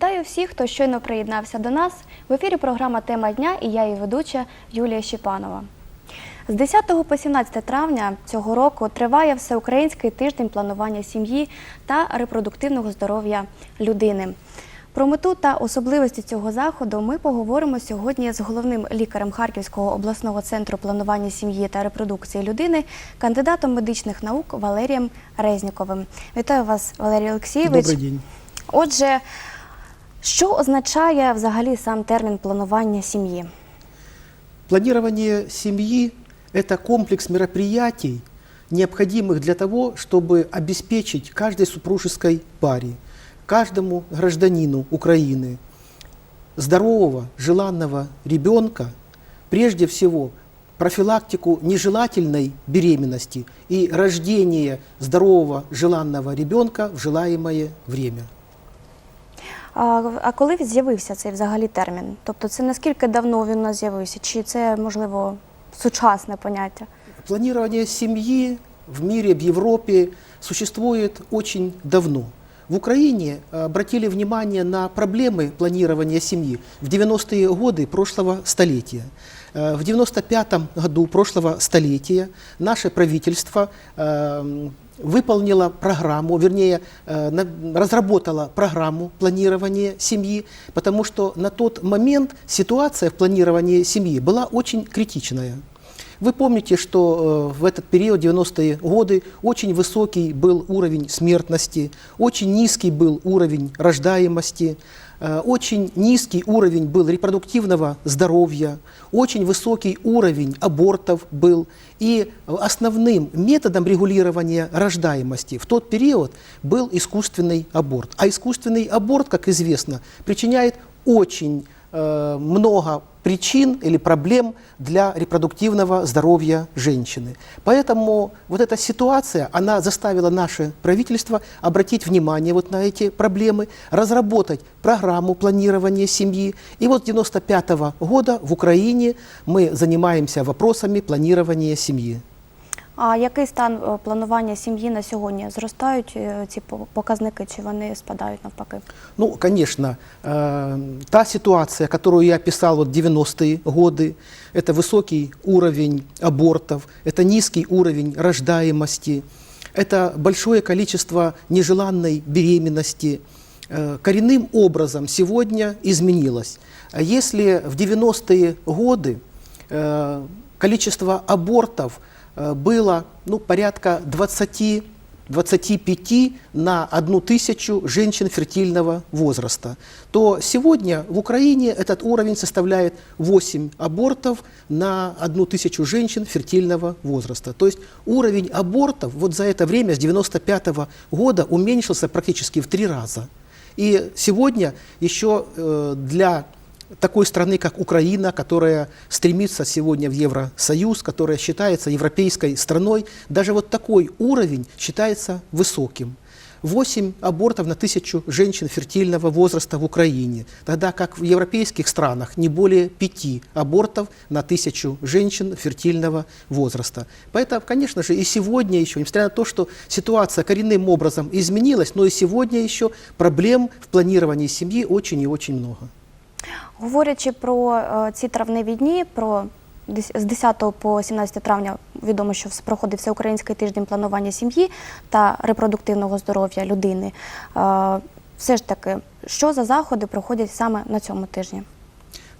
Вітаю всіх, хто щойно приєднався до нас. В ефірі програма Тема дня і я її ведуча Юлія Щепанова. З 10 по 17 травня цього року триває всеукраїнський тиждень планування сім'ї та репродуктивного здоров'я людини. Про мету та особливості цього заходу ми поговоримо сьогодні з головним лікарем Харківського обласного центру планування сім'ї та репродукції людини, кандидатом медичних наук Валерієм Резніковим. Вітаю вас, Валерій Олексійович. Добрий день. Отже, що означає взагалі сам термін планування сім'ї? Планирование семьи – это комплекс мероприятий, необходимых для того, чтобы обеспечить каждой супружеской паре, каждому гражданину Украины здорового, желанного ребенка, прежде всего профилактику нежелательной беременности и рождение здорового, желанного ребенка в желаемое время. А, а коли з'явився цей взагалі термін? Тобто, це наскільки давно він у нас з'явився? Чи це можливо сучасне поняття? Планирование семьи в мире, в Европе существует очень давно. В Украине э, обратили внимание на проблемы планирования семьи в 90-е годы прошлого столетия. Э, В 95 году прошлого столетия наше правительство выполнило программу, вернее, э, разработало программу планирования семьи, потому что на тот момент ситуация в планировании семьи была очень критичная. Вы помните, что э, в этот период, 90-е годы, очень высокий был уровень смертности, очень низкий был уровень рождаемости, очень низкий уровень был репродуктивного здоровья, очень высокий уровень абортов был. И основным методом регулирования рождаемости в тот период был искусственный аборт. А искусственный аборт, как известно, причиняет очень э, много причин или проблем для репродуктивного здоровья женщины. Поэтому вот эта ситуация, она заставила наше правительство обратить внимание вот на эти проблемы, разработать программу планирования семьи. И вот с 95 года в Украине мы занимаемся вопросами планирования семьи. А який стан е, планування сім'ї на сьогодні? Зростають е, ці по- показники, чи вони спадають навпаки? Ну, конечно, э, та ситуация, которую я описал вот 90-е годы, это высокий уровень абортов, это низкий уровень рождаемости, это большое количество нежеланной беременности, э, коренным образом сегодня изменилось. А Если в 90-е годы э, количество абортов э, было ну, порядка 20 25 на одну тысячу женщин фертильного возраста, то сегодня в Украине этот уровень составляет 8 абортов на одну тысячу женщин фертильного возраста. То есть уровень абортов вот за это время с 95 года уменьшился практически в три раза. И сегодня еще э, для такой страны, как Украина, которая стремится сегодня в Евросоюз, которая считается европейской страной, даже вот такой уровень считается высоким. 8 абортов на тысячу женщин фертильного возраста в Украине, тогда как в европейских странах не более 5 абортов на тысячу женщин фертильного возраста. Поэтому, конечно же, и сегодня еще, несмотря на то, что ситуация коренным образом изменилась, но и сегодня еще проблем в планировании семьи очень и очень много. Говорячи про е, ці травневі дні, про з 10 по 17 травня відомо, що проходив всеукраїнський тиждень планування сім'ї та репродуктивного здоров'я людини. Е, Все ж таки, що за заходи проходять саме на цьому тижні?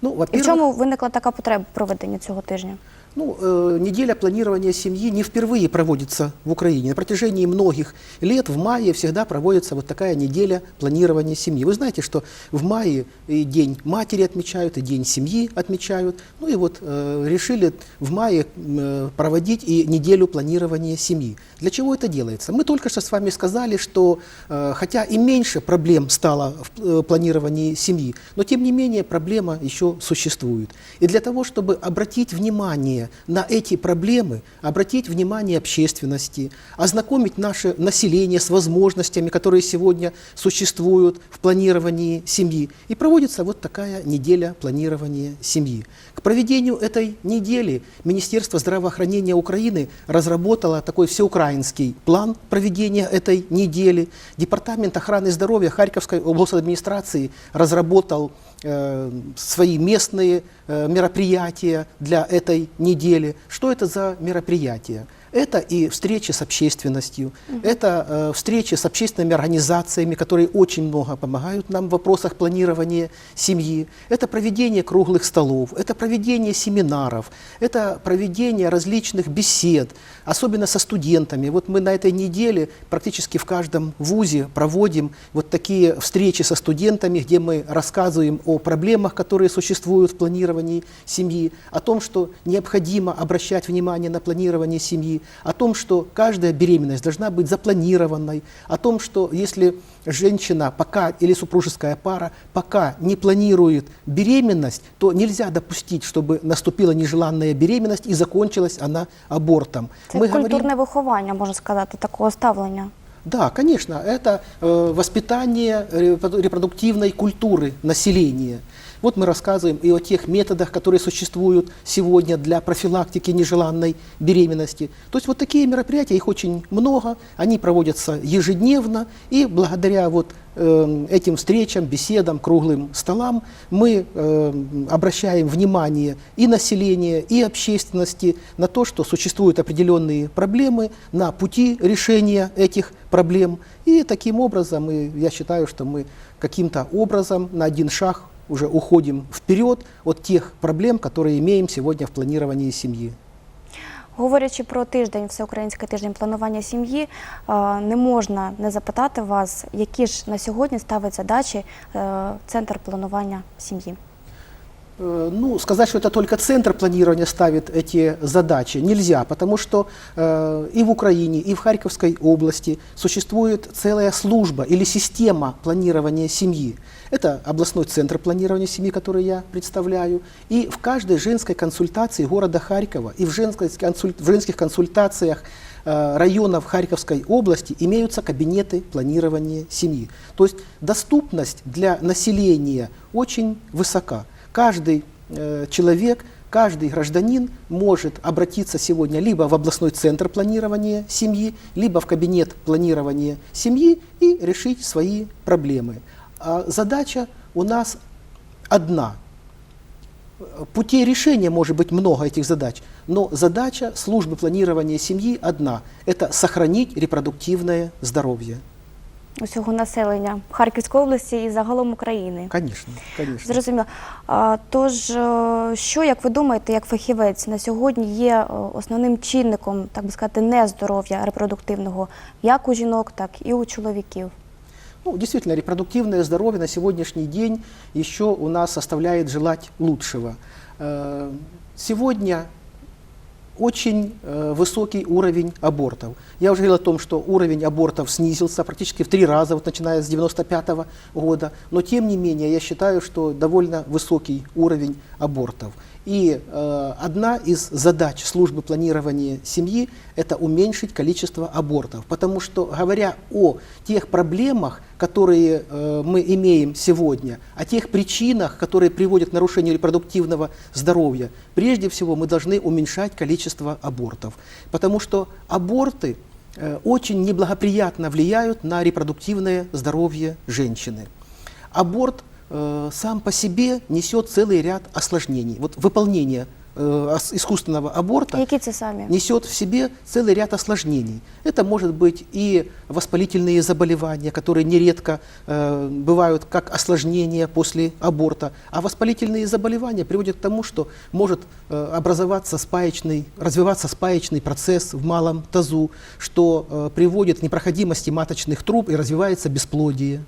Ну, І в чому виникла така потреба проведення цього тижня? Ну, э, неделя планирования семьи не впервые проводится в Украине. На протяжении многих лет в мае всегда проводится вот такая неделя планирования семьи. Вы знаете, что в мае и День матери отмечают, и День семьи отмечают. Ну и вот э, решили в мае э, проводить и неделю планирования семьи. Для чего это делается? Мы только что с вами сказали, что э, хотя и меньше проблем стало в э, планировании семьи, но тем не менее проблема еще существует. И для того, чтобы обратить внимание решение на эти проблемы, обратить внимание общественности, ознакомить наше население с возможностями, которые сегодня существуют в планировании семьи. И проводится вот такая неделя планирования семьи. К проведению этой недели Министерство здравоохранения Украины разработало такой всеукраинский план проведения этой недели. Департамент охраны здоровья Харьковской областной администрации разработал свои местные э, мероприятия для этой недели. Что это за мероприятия? Это и встречи с общественностью, это э, встречи с общественными организациями, которые очень много помогают нам в вопросах планирования семьи. Это проведение круглых столов, это проведение семинаров, это проведение различных бесед, особенно со студентами. Вот мы на этой неделе практически в каждом вузе проводим вот такие встречи со студентами, где мы рассказываем о проблемах, которые существуют в планировании семьи, о том, что необходимо обращать внимание на планирование семьи, о том, что каждая беременность должна быть запланированной, о том, что если женщина пока или супружеская пара пока не планирует беременность, то нельзя допустить, чтобы наступила нежеланная беременность и закончилась она абортом. Це культурне виховання, можна сказати, такого ставлення. Да, конечно, это э, воспитание репро- репродуктивной культуры населения. Вот мы рассказываем и о тех методах, которые существуют сегодня для профилактики нежеланной беременности. То есть вот такие мероприятия, их очень много, они проводятся ежедневно, и благодаря вот э, этим встречам, беседам, круглым столам мы э, обращаем внимание и населения, и общественности на то, что существуют определенные проблемы, на пути решения этих проблем. И таким образом, и я считаю, что мы каким-то образом на один шаг уже уходим вперед от тех проблем, которые имеем сегодня в планировании семьи. Говорячи про тиждень, всеукраїнський тиждень планування сім'ї, е, не можна не запитати вас, які ж на сьогодні ставить задачі е, центр планування сім'ї. Э, Ну, сказать, что это только центр планирования ставит эти задачи, нельзя, потому что э, и в Украине, и в Харьковской области существует целая служба или система планирования семьи. Это областной центр планирования семьи, который я представляю. И в каждой женской консультации города Харькова и в, женской в женских консультациях э, районов Харьковской области имеются кабинеты планирования семьи. То есть доступность для населения очень высока. Каждый э, человек, каждый гражданин может обратиться сегодня либо в областной центр планирования семьи, либо в кабинет планирования семьи и решить свои проблемы. А задача у нас одна. Путей решения может быть много этих задач, но задача службы планирования семьи одна – это сохранить репродуктивное здоровье. Усього населення Харківської області і загалом України. Конечно, конечно. Зрозуміло. А, Тож, е, що, як ви думаєте, як фахівець, на сьогодні є е, основним чинником, так би сказати, нездоров'я репродуктивного як у жінок, так і у чоловіків? Ну, действительно, репродуктивное здоровье на сегодняшний день еще у нас оставляет желать лучшего. Э, Сегодня очень э, высокий уровень абортов. Я уже говорил о том, что уровень абортов снизился практически в три раза, вот начиная с 95 года. Но тем не менее, я считаю, что довольно высокий уровень абортов. И э, одна из задач службы планирования семьи – это уменьшить количество абортов. Потому что, говоря о тех проблемах, которые э, мы имеем сегодня, о тех причинах, которые приводят к нарушению репродуктивного здоровья, прежде всего мы должны уменьшать количество абортов. Потому что аборты э, очень неблагоприятно влияют на репродуктивное здоровье женщины. Аборт э, сам по себе несет целый ряд осложнений. Вот выполнение э, искусственного аборта несет в себе целый ряд осложнений. Это может быть и воспалительные заболевания, которые нередко э, бывают как осложнения после аборта. А воспалительные заболевания приводят к тому, что может э, образоваться спаечный, развиваться спаечный процесс в малом тазу, что э, приводит к непроходимости маточных труб и развивается бесплодие.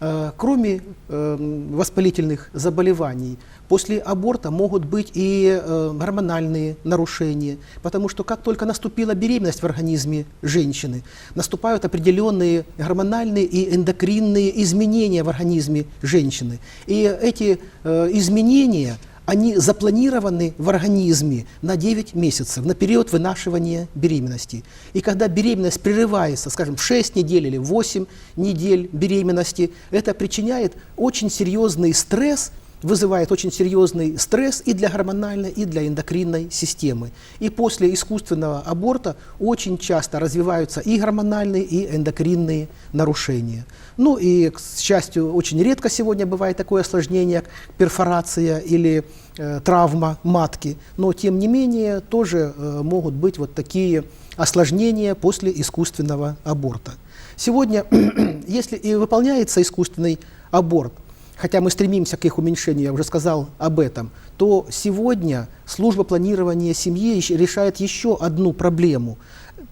Э, Кроме э, воспалительных заболеваний, после аборта могут быть и э, гормональные нарушения, потому что как только наступила беременность в организме женщины, наступают определенные гормональные и эндокринные изменения в организме женщины. И эти изменения, они запланированы в организме на 9 месяцев, на период вынашивания беременности. И когда беременность прерывается, скажем, в 6 недель или 8 недель беременности, это причиняет очень серьезный стресс вызывает очень серьезный стресс и для гормональной, и для эндокринной системы. И после искусственного аборта очень часто развиваются и гормональные, и эндокринные нарушения. Ну и, к счастью, очень редко сегодня бывает такое осложнение, как перфорация или э, травма матки. Но, тем не менее, тоже э, могут быть вот такие осложнения после искусственного аборта. Сегодня, если и выполняется искусственный аборт, хотя мы стремимся к их уменьшению, я уже сказал об этом, то сегодня служба планирования семьи решает еще одну проблему.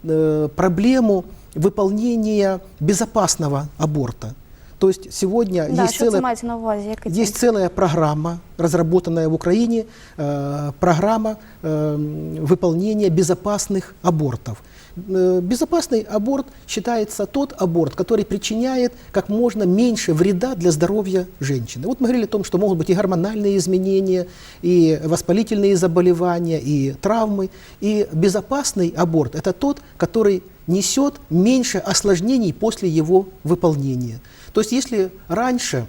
Э, проблему выполнения безопасного аборта. То есть сегодня Да, есть целая увазі? Есть целая программа, разработанная в Украине, э, программа э, выполнения безопасных абортов. Э, безопасный аборт считается тот аборт, который причиняет как можно меньше вреда для здоровья женщины. Вот мы говорили о том, что могут быть и гормональные изменения, и воспалительные заболевания, и травмы. И безопасный аборт – это тот, который несет меньше осложнений после его выполнения. То есть если раньше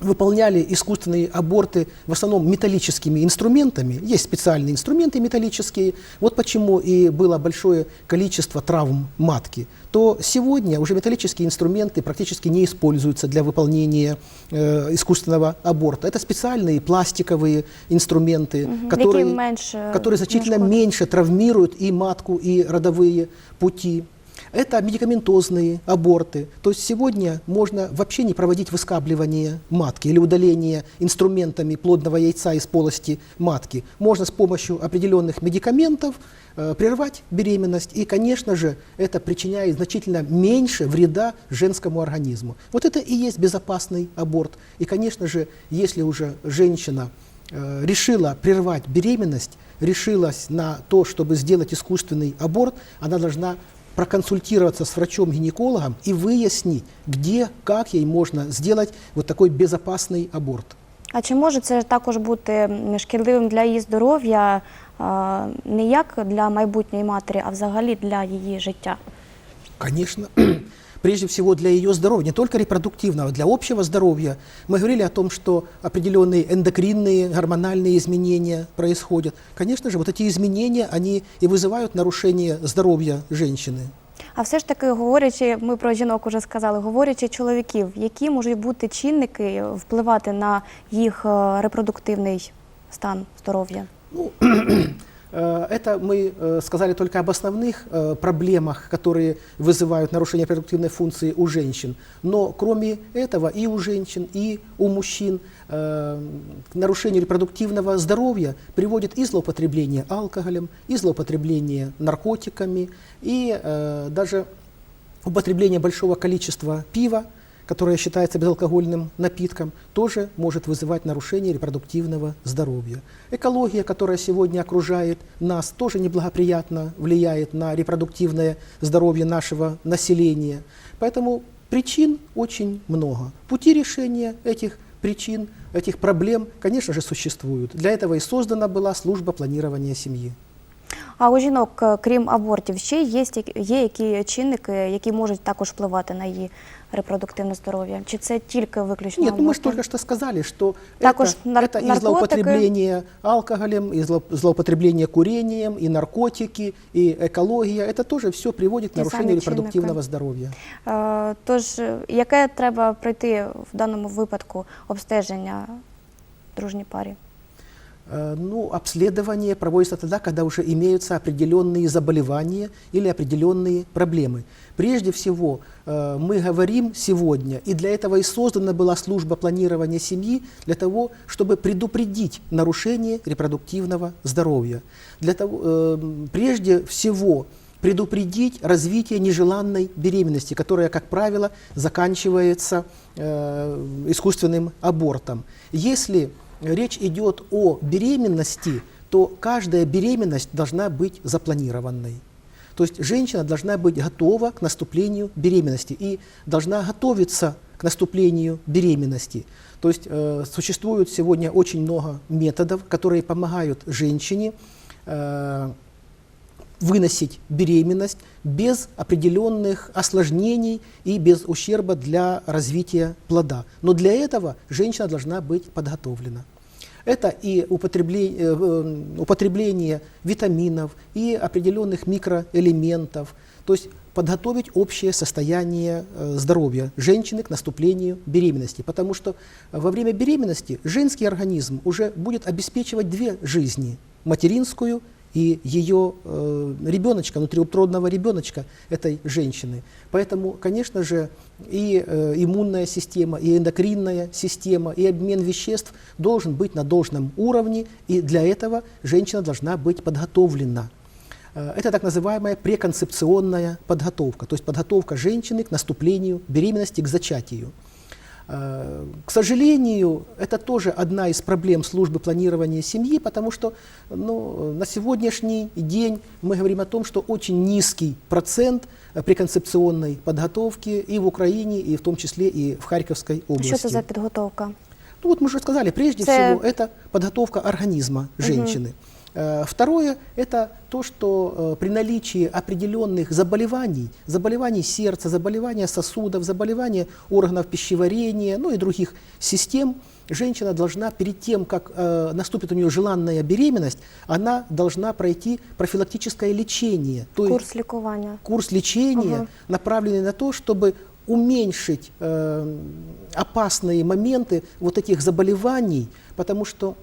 выполняли искусственные аборты в основном металлическими инструментами. Есть специальные инструменты металлические. Вот почему и было большое количество травм матки. То сегодня уже металлические инструменты практически не используются для выполнения э, искусственного аборта. Это специальные пластиковые инструменты, Мгм. которые, Які менше которые значительно меньше травмируют и матку, и родовые пути. Это медикаментозные аборты. То есть сегодня можно вообще не проводить выскабливание матки или удаление инструментами плодного яйца из полости матки. Можно с помощью определенных медикаментов э, прервать беременность. И, конечно же, это причиняет значительно меньше вреда женскому организму. Вот это и есть безопасный аборт. И, конечно же, если уже женщина э, решила прервать беременность, решилась на то, чтобы сделать искусственный аборт, она должна проконсультироваться с врачом-гинекологом и выяснить, где, как ей можно сделать вот такой безопасный аборт. А чи може це також бути м, шкідливим для її здоров'я а, не як для майбутньої матері, а взагалі для її життя? Конечно, прежде всего для ее здоровья, не только репродуктивного, для общего здоровья. Мы говорили о том, что определенные эндокринные, гормональные изменения происходят. Конечно же, вот эти изменения, они и вызывают нарушение здоровья женщины. А все ж таки, говорячи, ми про жінок уже сказали, говорячи чоловіків, які можуть бути чинники впливати на їх е, репродуктивний стан здоров'я? Ну, э, это мы э, сказали только об основных э, проблемах, которые вызывают нарушение репродуктивной функции у женщин. Но кроме этого и у женщин, и у мужчин э, к нарушению репродуктивного здоровья приводит и злоупотребление алкоголем, и злоупотребление наркотиками, и э, даже употребление большого количества пива, которое считается безалкогольным напитком, тоже может вызывать нарушение репродуктивного здоровья. Экология, которая сегодня окружает нас, тоже неблагоприятно влияет на репродуктивное здоровье нашего населения. Поэтому причин очень много. Пути решения этих причин, этих проблем, конечно же, существуют. Для этого и создана была служба планирования семьи. А у жінок, е, крім абортів, ще є, стільки- є які чинники, які можуть також впливати на її репродуктивне здоров'я? Чи це тільки виключно Нет, ну мы же аборти? только что сказали, что Так это, уж нар- это и наркотики. злоупотребление алкоголем, и зло- злоупотребление курением, и наркотики, и экология. Это тоже все приводит к Те нарушению самі репродуктивного чинники. здоровья. Е, Тож, е, яке треба пройти в даному випадку обстеження дружній парі? Э, Ну, обследование проводится тогда, когда уже имеются определенные заболевания или определенные проблемы. Прежде всего, э, мы говорим сегодня, и для этого и создана была служба планирования семьи, для того, чтобы предупредить нарушение репродуктивного здоровья. Для того, э, прежде всего, предупредить развитие нежеланной беременности, которая, как правило, заканчивается э, искусственным абортом. Если речь идет о беременности, то каждая беременность должна быть запланированной. То есть женщина должна быть готова к наступлению беременности и должна готовиться к наступлению беременности. То есть э, существует сегодня очень много методов, которые помогают женщине э, выносить беременность без определенных осложнений и без ущерба для развития плода. Но для этого женщина должна быть подготовлена. Это и употребление, э, э, употребление витаминов, и определенных микроэлементов, то есть подготовить общее состояние э, здоровья женщины к наступлению беременности. Потому что во время беременности женский организм уже будет обеспечивать две жизни – материнскую и ее э, ребеночка, внутриутробного ребеночка этой женщины. Поэтому, конечно же, и э, иммунная система, и эндокринная система, и обмен веществ должен быть на должном уровне, и для этого женщина должна быть подготовлена. Э, Это так называемая преконцепционная подготовка, то есть подготовка женщины к наступлению беременности, к зачатию. Э, К сожалению, это тоже одна из проблем службы планирования семьи, потому что ну, на сегодняшний день мы говорим о том, что очень низкий процент э, преконцепционной подготовки и в Украине, и в том числе и в Харьковской области. Що це за підготовка? Ну вот мы уже сказали, прежде Це- всего это подготовка организма женщины. Э, Второе – это то, что э, при наличии определенных заболеваний, заболеваний сердца, заболевания сосудов, заболевания органов пищеварения, ну и других систем, женщина должна перед тем, как э, наступит у нее желанная беременность, она должна пройти профилактическое лечение. То есть Курс лікування. курс лечения, Ага. направленный на то, чтобы уменьшить э, опасные моменты вот этих заболеваний, потому что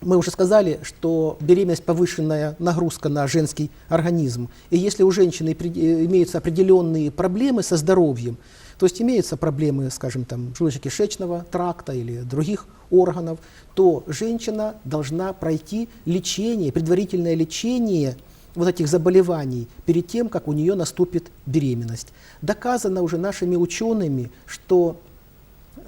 мы уже сказали, что беременность повышенная нагрузка на женский организм. И если у женщины э, имеются определенные проблемы со здоровьем, то есть имеются проблемы, скажем, там, желудочно-кишечного тракта или других органов, то женщина должна пройти лечение, предварительное лечение вот этих заболеваний перед тем, как у нее наступит беременность. Доказано уже нашими учеными, что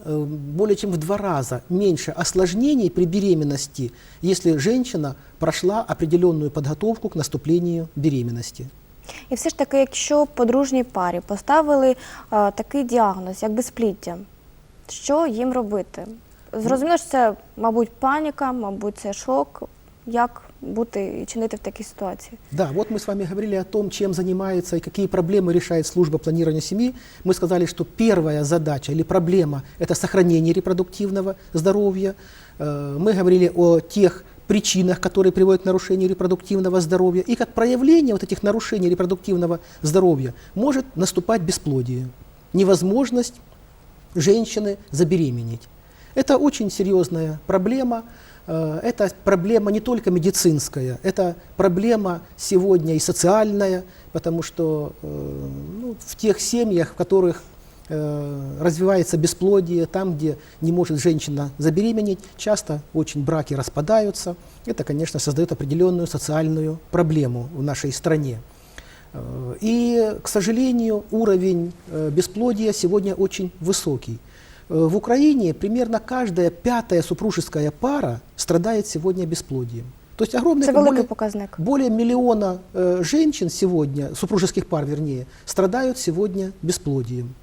более чем в два раза меньше осложнений при беременности, если женщина прошла определенную подготовку к наступлению беременности. І все ж таки, якщо подружній парі поставили е, такий діагноз, як безпліддя, що їм робити? Зрозуміло, що це, мабуть, паніка, мабуть, це шок. Як бути і чинити в такій ситуації? Да, вот мы с вами говорили о том, чем занимается и какие проблемы решает служба планирования семьи. Мы сказали, что первая задача или проблема – это сохранение репродуктивного здоровья. Э, Мы говорили о тех причинах, которые приводят к нарушению репродуктивного здоровья. И как проявление вот этих нарушений репродуктивного здоровья может наступать бесплодие, невозможность женщины забеременеть. Это очень серьезная проблема. Э, Это проблема не только медицинская, это проблема сегодня и социальная, потому что э, ну, в тех семьях, в которых э, развивается бесплодие, там, где не может женщина забеременеть, часто очень браки распадаются. Это, конечно, создает определенную социальную проблему в нашей стране. И, к сожалению, уровень бесплодия сегодня очень высокий. Э, В Украине примерно каждая пятая супружеская пара страдает сегодня бесплодием. То есть огромное Це более, показник. более миллиона э, женщин сегодня, супружеских пар вернее, страдают сегодня бесплодием.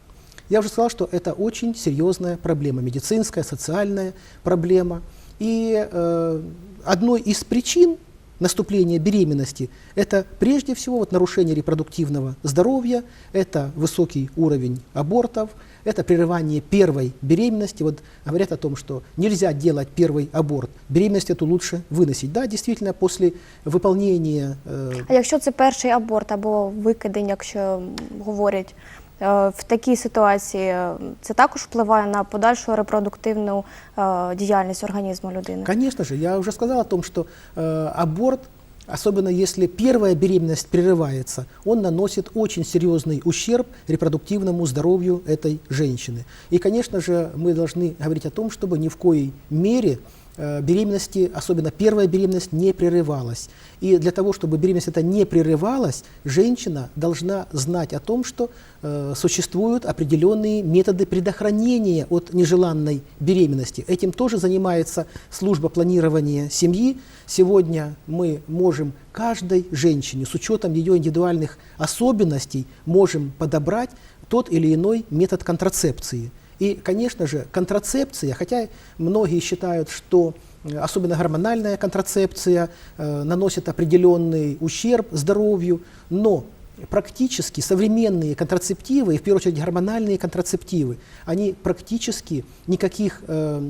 Я уже сказал, что это очень серьезная проблема, медицинская, социальная проблема. И э, одной из причин наступления беременности это прежде всего вот нарушение репродуктивного здоровья, это высокий уровень абортов, это прерывание первой беременности. Вот говорят о том, что нельзя делать первый аборт, беременность эту лучше выносить. Да, действительно, после выполнения э, А якщо це перший аборт або викидень, якщо говорять е, в такій ситуації, е, це також впливає на подальшу репродуктивну е, діяльність організму людини? Конечно же, я уже сказал о том, что э, аборт, особенно если первая беременность прерывается, он наносит очень серьезный ущерб репродуктивному здоровью этой женщины. И, конечно же, мы должны говорить о том, чтобы ни в коей мере беременности, особенно первая беременность, не прерывалась. И для того, чтобы беременность это не прерывалась, женщина должна знать о том, что э, существуют определенные методы предохранения от нежеланной беременности. Этим тоже занимается служба планирования семьи. Сегодня мы можем каждой женщине с учетом ее индивидуальных особенностей можем подобрать тот или иной метод контрацепции. И, конечно же, контрацепция, хотя многие считают, что э, особенно гормональная контрацепция э, наносит определенный ущерб здоровью, но практически современные контрацептивы, и в первую очередь гормональные контрацептивы, они практически никаких э,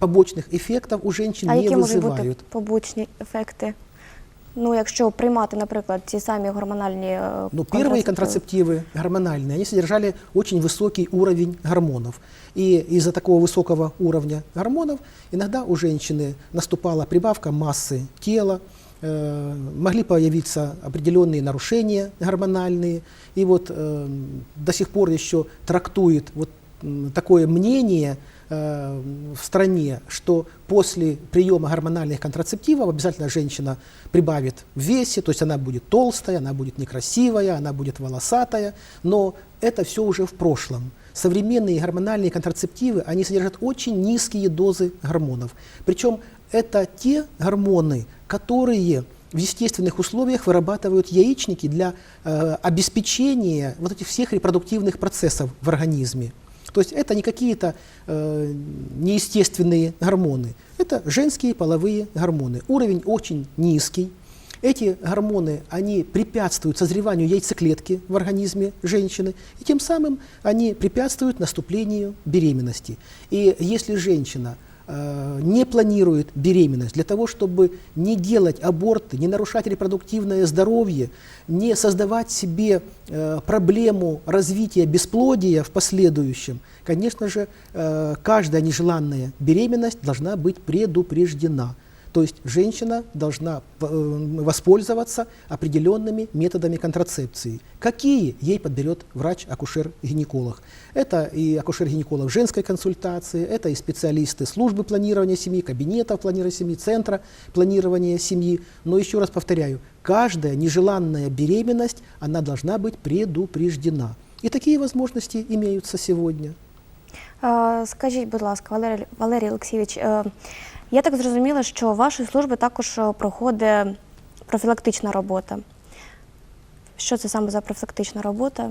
побочных эффектов у женщин А не які можуть вызывают. бути побочні ефекти? Ну, якщо приймати, наприклад, ті самі гормональні е, Но Ну, первые контрацептиви. контрацептивы гормональные, они содержали очень высокий уровень гормонов. И из-за такого высокого уровня гормонов иногда у женщины наступала прибавка массы тела, э, могли появиться определенные нарушения гормональные. И вот э, до сих пор еще трактует вот м, такое мнение э, в стране, что после приема гормональных контрацептивов обязательно женщина прибавит в весе, то есть она будет толстая, она будет некрасивая, она будет волосатая, но это все уже в прошлом. Современные гормональные контрацептивы, они содержат очень низкие дозы гормонов. Причем это те гормоны, которые в естественных условиях вырабатывают яичники для э, обеспечения вот этих всех репродуктивных процессов в организме. То есть это не какие-то э, неестественные гормоны, это женские половые гормоны. Уровень очень низкий. Эти гормоны, они препятствуют созреванию яйцеклетки в организме женщины, и тем самым они препятствуют наступлению беременности. И если женщина не планирует беременность для того, чтобы не делать аборты, не нарушать репродуктивное здоровье, не создавать себе э, проблему развития бесплодия в последующем, конечно же, э, каждая нежеланная беременность должна быть предупреждена. То есть женщина должна э, воспользоваться определенными методами контрацепции. Какие ей подберет врач-акушер-гинеколог? Это и акушер-гинеколог женской консультации, это и специалисты службы планирования семьи, кабинетов планирования семьи, центра планирования семьи. Но еще раз повторяю, каждая нежеланная беременность, она должна быть предупреждена. И такие возможности имеются сегодня. Е, Скажіть, будь ласка, Валерій, Валерій Олексійович, е, я так зрозуміла, що в вашій службі також е, проходить профілактична робота. Що це саме за профілактична робота?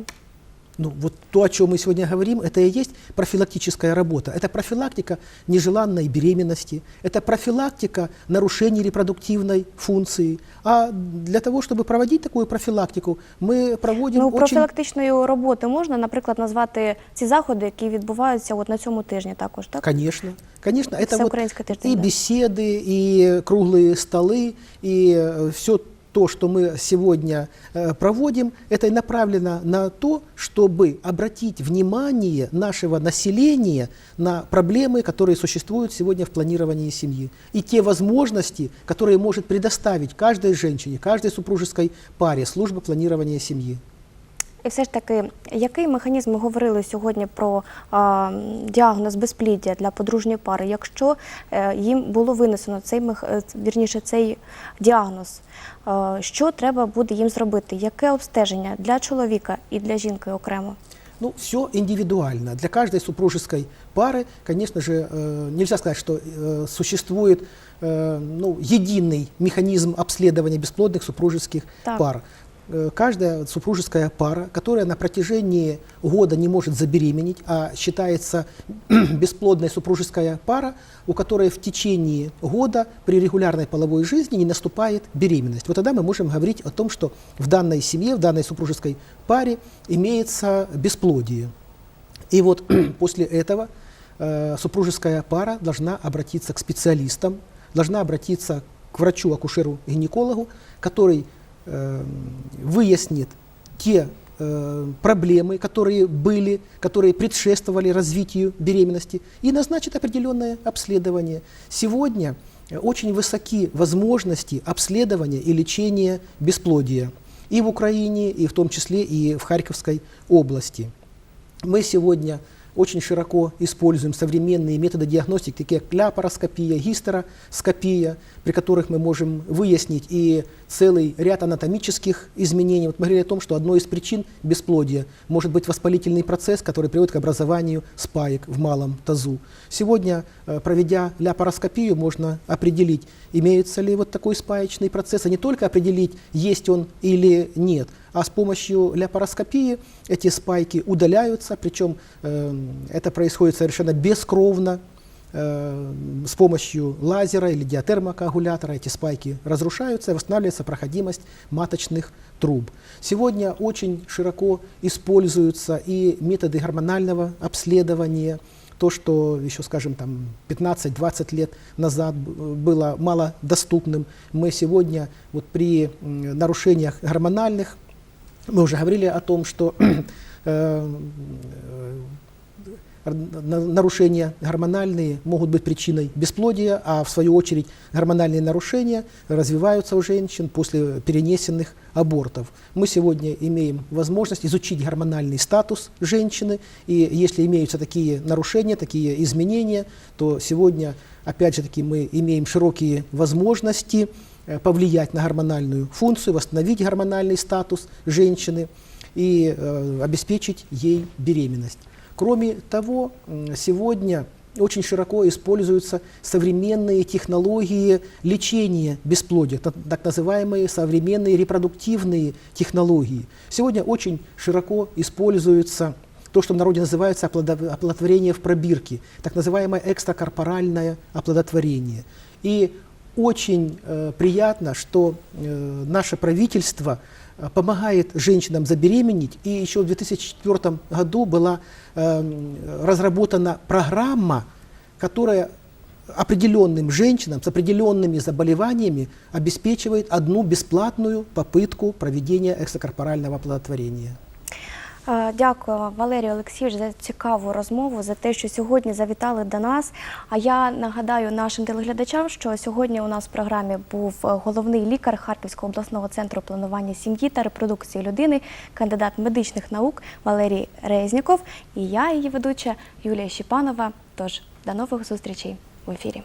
Ну, вот то, о чем мы сегодня говорим, это и есть профилактическая работа. Это профилактика нежеланной беременности, это профилактика нарушений репродуктивной функции. А для того, чтобы проводить такую профилактику, мы проводим Ну, очень... профілактичною роботою можна, наприклад, назвати ці заходи, які відбуваються от на цьому тижні також, так? Конечно, конечно. Это вот Всеукраинская тиждень, и да. беседы, и круглые столы, и все то, что мы сегодня э, проводим, это и направлено на то, чтобы обратить внимание нашего населения на проблемы, которые существуют сегодня в планировании семьи. И те возможности, которые может предоставить каждой женщине, каждой супружеской паре служба планирования семьи. І все ж таки, який механізм ми говорили сьогодні про а, м, діагноз безпліддя для подружньої пари, якщо е, їм було винесено цей мех... е, вірніше, цей діагноз, е, що треба буде їм зробити? Яке обстеження для чоловіка і для жінки окремо? Ну, все индивидуально. Для каждой супружеской пары, конечно же, э, нельзя сказать, что э, существует э, ну, единый механизм обследования бесплодных супружеских Так. пар. Э, Каждая супружеская пара, которая на протяжении года не может забеременеть, а считается бесплодной супружеская пара, у которой в течение года при регулярной половой жизни не наступает беременность. Вот тогда мы можем говорить о том, что в данной семье, в данной супружеской паре имеется бесплодие. И вот после этого э, супружеская пара должна обратиться к специалистам, должна обратиться к врачу-акушеру-гинекологу, который выяснит те э, проблемы, которые были, которые предшествовали развитию беременности, и назначит определенное обследование. Сегодня э, очень высоки возможности обследования и лечения бесплодия и в Украине, и в том числе и в Харьковской области. Мы сегодня очень широко используем современные методы диагностики, такие как ляпароскопия, гистероскопия, при которых мы можем выяснить и целый ряд анатомических изменений. Вот мы говорили о том, что одной из причин бесплодия может быть воспалительный процесс, который приводит к образованию спаек в малом тазу. Сегодня, э, проведя ляпароскопию, можно определить, имеется ли вот такой спаечный процесс, а не только определить, есть он или нет, а с помощью ляпароскопии эти спайки удаляются, причем э, это происходит совершенно бескровно, с помощью лазера или диатермокоагулятора эти спайки разрушаются и восстанавливается проходимость маточных труб. Сегодня очень широко используются и методы гормонального обследования, то, что еще, скажем, там 15-20 лет назад было малодоступным, мы сегодня вот при нарушениях гормональных, мы уже говорили о том, что э, э, нарушения гормональные могут быть причиной бесплодия, а в свою очередь гормональные нарушения развиваются у женщин после перенесенных абортов. Мы сегодня имеем возможность изучить гормональный статус женщины, и если имеются такие нарушения, такие изменения, то сегодня, опять же таки, мы имеем широкие возможности э, повлиять на гормональную функцию, восстановить гормональный статус женщины и э, обеспечить ей беременность. Кроме того, сегодня очень широко используются современные технологии лечения бесплодия, так, называемые современные репродуктивные технологии. Сегодня очень широко используется то, что в народе называется оплодо- оплодотворение в пробирке, так называемое экстракорпоральное оплодотворение. И очень э, приятно, что э, наше правительство помогает женщинам забеременеть. И еще в 2004 году была э, разработана программа, которая определенным женщинам с определенными заболеваниями обеспечивает одну бесплатную попытку проведения экстракорпорального оплодотворения. Е, Дякую вам, Валерій Олексійович, за цікаву розмову, за те, що сьогодні завітали до нас. А я нагадаю нашим телеглядачам, що сьогодні у нас в програмі був е, головний лікар Харківського обласного центру планування сім'ї та репродукції людини, кандидат медичних наук Валерій Резніков і я, її ведуча Юлія Щепанова. Тож до нових зустрічей в ефірі.